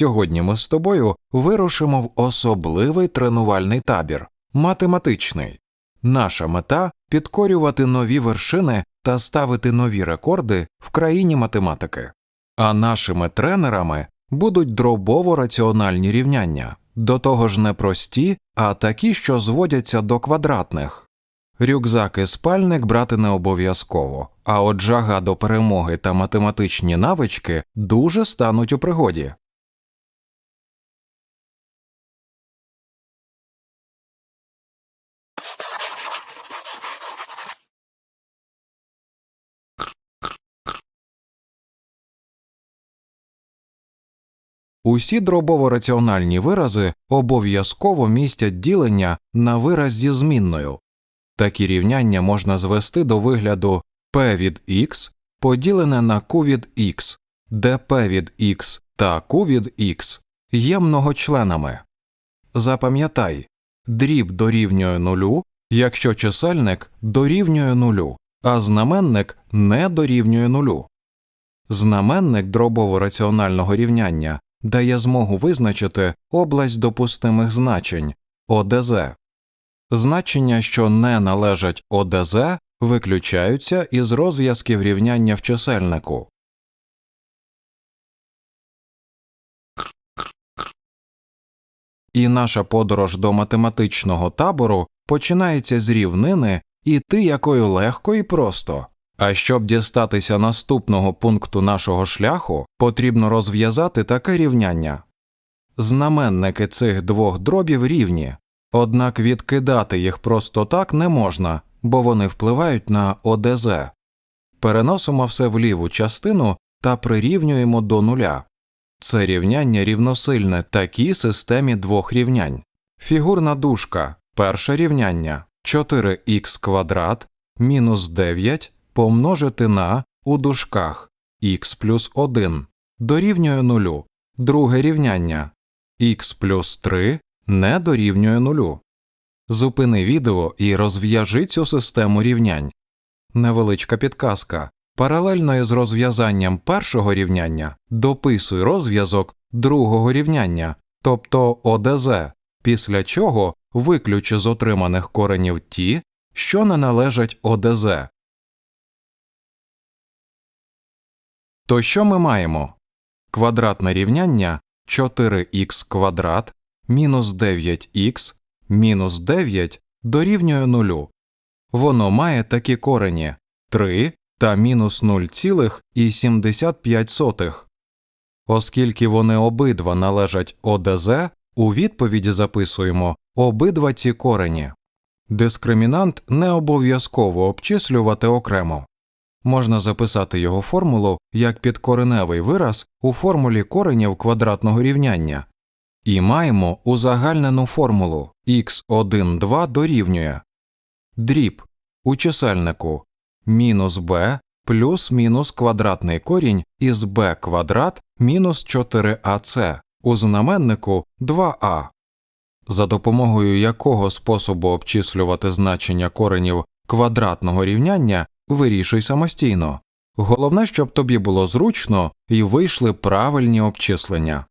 Сьогодні ми з тобою вирушимо в особливий тренувальний табір математичний. Наша мета підкорювати нові вершини та ставити нові рекорди в країні математики. А нашими тренерами будуть дробово раціональні рівняння, до того ж не прості, а такі, що зводяться до квадратних. Рюкзак і спальник брати не обов'язково, а от жага до перемоги та математичні навички дуже стануть у пригоді. Усі дробово-раціональні вирази обов'язково містять ділення на вираз зі змінною. Такі рівняння можна звести до вигляду p від x поділене на q від x, де p від x та q від x є многочленами. Запам'ятай, дріб дорівнює нулю, якщо чисельник дорівнює нулю, а знаменник не дорівнює нулю. Знаменник дробово-раціонального рівняння дає змогу визначити область допустимих значень ОДЗ. Значення, що не належать ОДЗ, виключаються із розв'язків рівняння в чисельнику. І наша подорож до математичного табору починається з рівнини іти якою легко і просто. А щоб дістатися наступного пункту нашого шляху, потрібно розв'язати таке рівняння. Знаменники цих двох дробів рівні, однак відкидати їх просто так не можна, бо вони впливають на ОДЗ. Переносимо все в ліву частину та прирівнюємо до нуля. Це рівняння рівносильне такій системі двох рівнянь. Фігурна дужка перше рівняння 4х квадрат мінус 9 помножити на у дужках х плюс 1 дорівнює нулю. Друге рівняння х плюс 3 не дорівнює нулю. Зупини відео і розв'яжи цю систему рівнянь. Невеличка підказка. Паралельно із розв'язанням першого рівняння дописуй розв'язок другого рівняння, тобто ОДЗ, після чого виключи з отриманих коренів ті, що не належать ОДЗ. То що ми маємо? Квадратне рівняння 4х квадрат мінус 9х мінус 9 дорівнює нулю. Воно має такі корені 3 та мінус 0,75. Оскільки вони обидва належать ОДЗ, у відповіді записуємо обидва ці корені. Дискримінант не обов'язково обчислювати окремо. Можна записати його формулу як підкореневий вираз у формулі коренів квадратного рівняння, і маємо узагальнену формулу x1,2 дорівнює дріб у чисельнику мінус b плюс мінус квадратний корінь із b квадрат мінус 4ac у знаменнику 2a. За допомогою якого способу обчислювати значення коренів квадратного рівняння вирішуй самостійно. Головне, щоб тобі було зручно і вийшли правильні обчислення.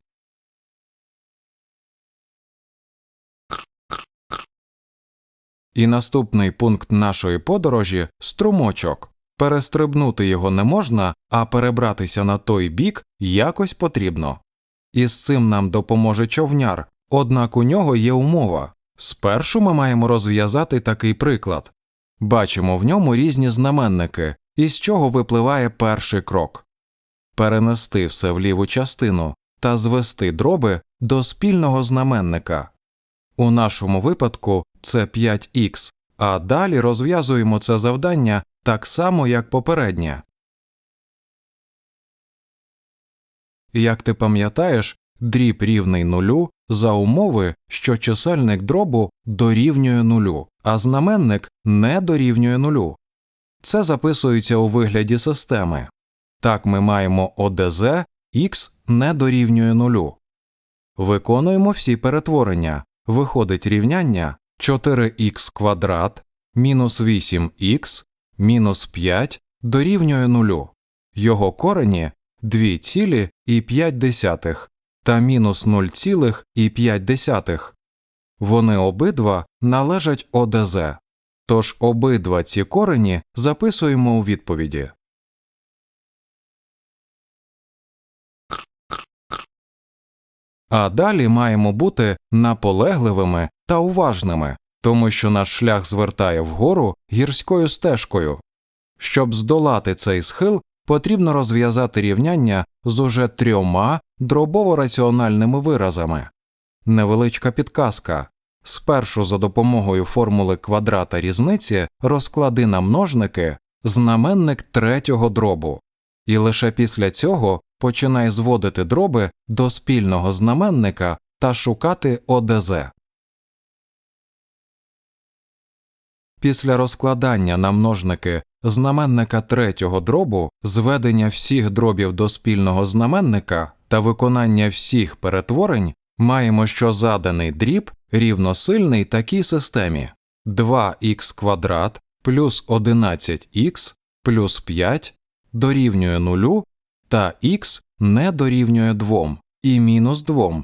І наступний пункт нашої подорожі струмочок. Перестрибнути його не можна, а перебратися на той бік якось потрібно. І з цим нам допоможе човняр, однак у нього є умова. Спершу ми маємо розв'язати такий приклад бачимо в ньому різні знаменники, із чого випливає перший крок перенести все в ліву частину та звести дроби до спільного знаменника. У нашому випадку це 5х, а далі розв'язуємо це завдання так само, як попереднє. Як ти пам'ятаєш, дріб рівний нулю за умови, що чисельник дробу дорівнює нулю, а знаменник не дорівнює нулю. Це записується у вигляді системи. Так ми маємо ОДЗ х не дорівнює нулю. Виконуємо всі перетворення. Виходить рівняння 4х квадрат мінус 8х мінус 5 дорівнює нулю. Його корені 2,5 та мінус 0,5. Вони обидва належать ОДЗ, тож обидва ці корені записуємо у відповіді. А далі маємо бути наполегливими та уважними, тому що наш шлях звертає вгору гірською стежкою. Щоб здолати цей схил, потрібно розв'язати рівняння з уже трьома дробово-раціональними виразами. Невеличка підказка. Спершу за допомогою формули квадрата різниці розклади на множники знаменник третього дробу, і лише після цього починай зводити дроби до спільного знаменника та шукати ОДЗ. Після розкладання на множники знаменника третього дробу, зведення всіх дробів до спільного знаменника та виконання всіх перетворень маємо, що заданий дріб рівносильний такій системі 2х квадрат плюс 11х плюс 5 дорівнює 0 та х не дорівнює 2 і мінус 2.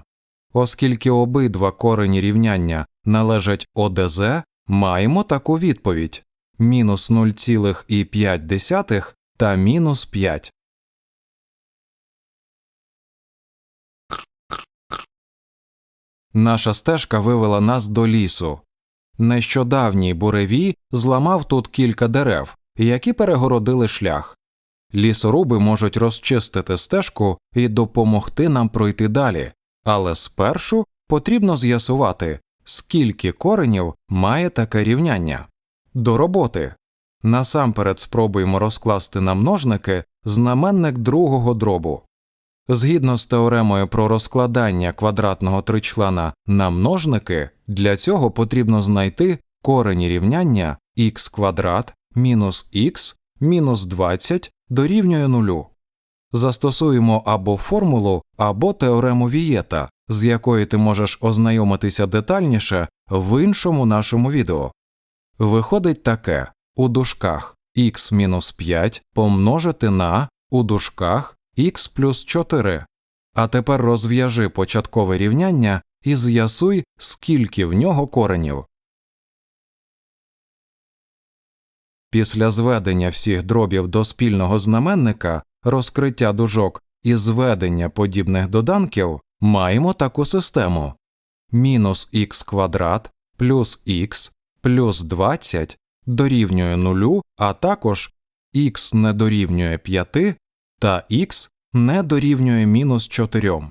Оскільки обидва корені рівняння належать ОДЗ, маємо таку відповідь мінус 0,5 та мінус 5. Наша стежка вивела нас до лісу. Нещодавній буревій зламав тут кілька дерев, які перегородили шлях. Лісоруби можуть розчистити стежку і допомогти нам пройти далі, але спершу потрібно з'ясувати, скільки коренів має таке рівняння. До роботи. Насамперед спробуємо розкласти на множники знаменник другого дробу. Згідно з теоремою про розкладання квадратного тричлена на множники, для цього потрібно знайти корені рівняння х квадрат мінус х мінус 20 дорівнює нулю. Застосуємо або формулу, або теорему Вієта, з якої ти можеш ознайомитися детальніше в іншому нашому відео. Виходить таке у дужках х мінус 5 помножити на у дужках х плюс 4. А тепер розв'яжи початкове рівняння і з'ясуй, скільки в нього коренів. Після зведення всіх дробів до спільного знаменника, розкриття дужок і зведення подібних доданків маємо таку систему мінус х квадрат плюс х плюс 20 дорівнює нулю, а також х не дорівнює 5 та х не дорівнює мінус 4.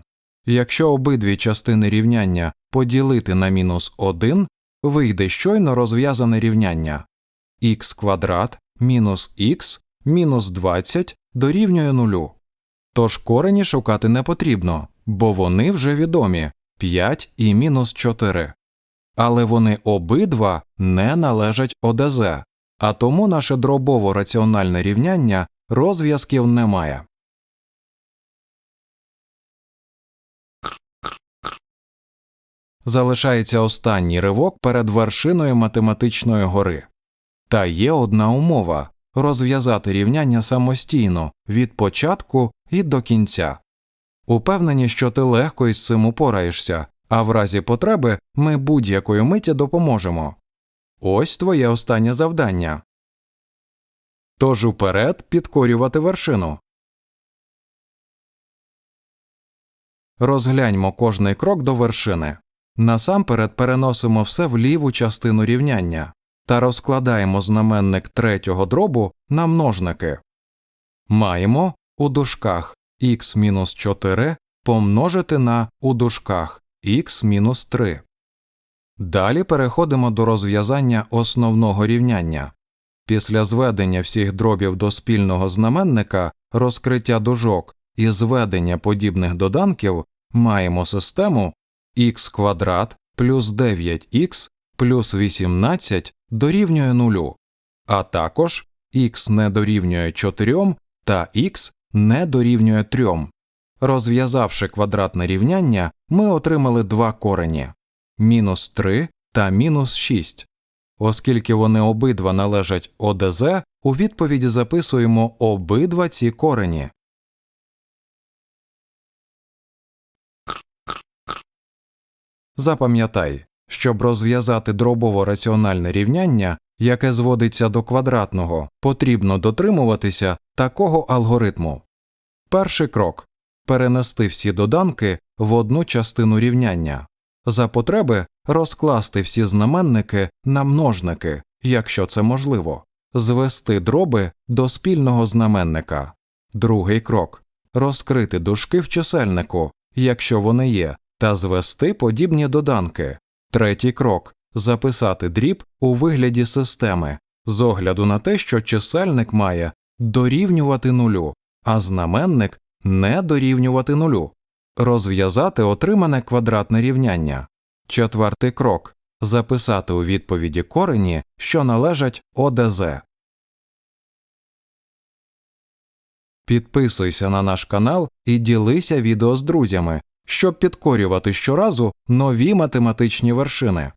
Якщо обидві частини рівняння поділити на мінус 1, вийде щойно розв'язане рівняння х квадрат мінус х мінус 20 дорівнює нулю. Тож корені шукати не потрібно, бо вони вже відомі 5 і мінус 4. Але вони обидва не належать ОДЗ, а тому наше дробово раціональне рівняння розв'язків немає. Залишається останній ривок перед вершиною математичної гори. Та є одна умова розв'язати рівняння самостійно від початку і до кінця. Упевнені, що ти легко із цим упораєшся, а в разі потреби ми будь-якої миті допоможемо. Ось твоє останнє завдання. Тож уперед підкорювати вершину. Розгляньмо кожний крок до вершини. Насамперед переносимо все в ліву частину рівняння та розкладаємо знаменник третього дробу на множники. Маємо у дужках х-4 помножити на у дужках х-3. Далі переходимо до розв'язання основного рівняння. Після зведення всіх дробів до спільного знаменника, розкриття дужок і зведення подібних доданків маємо систему х квадрат плюс 9х плюс 18 дорівнює нулю, а також х не дорівнює 4 та х не дорівнює 3. Розв'язавши квадратне рівняння, ми отримали два корені мінус 3 та мінус 6. Оскільки вони обидва належать ОДЗ, у відповіді записуємо обидва ці корені. Запам'ятай, щоб розв'язати дробово раціональне рівняння, яке зводиться до квадратного, потрібно дотримуватися такого алгоритму. Перший крок перенести всі доданки в одну частину рівняння. За потреби розкласти всі знаменники на множники, якщо це можливо, звести дроби до спільного знаменника. Другий крок розкрити дужки в чисельнику, якщо вони є, та звести подібні доданки. Третій крок записати дріб у вигляді системи з огляду на те, що чисельник має дорівнювати нулю, а знаменник не дорівнювати нулю, розв'язати отримане квадратне рівняння. Четвертий крок записати у відповіді корені, що належать ОДЗ. Підписуйся на наш канал і ділися відео з друзями, щоб підкорювати щоразу нові математичні вершини.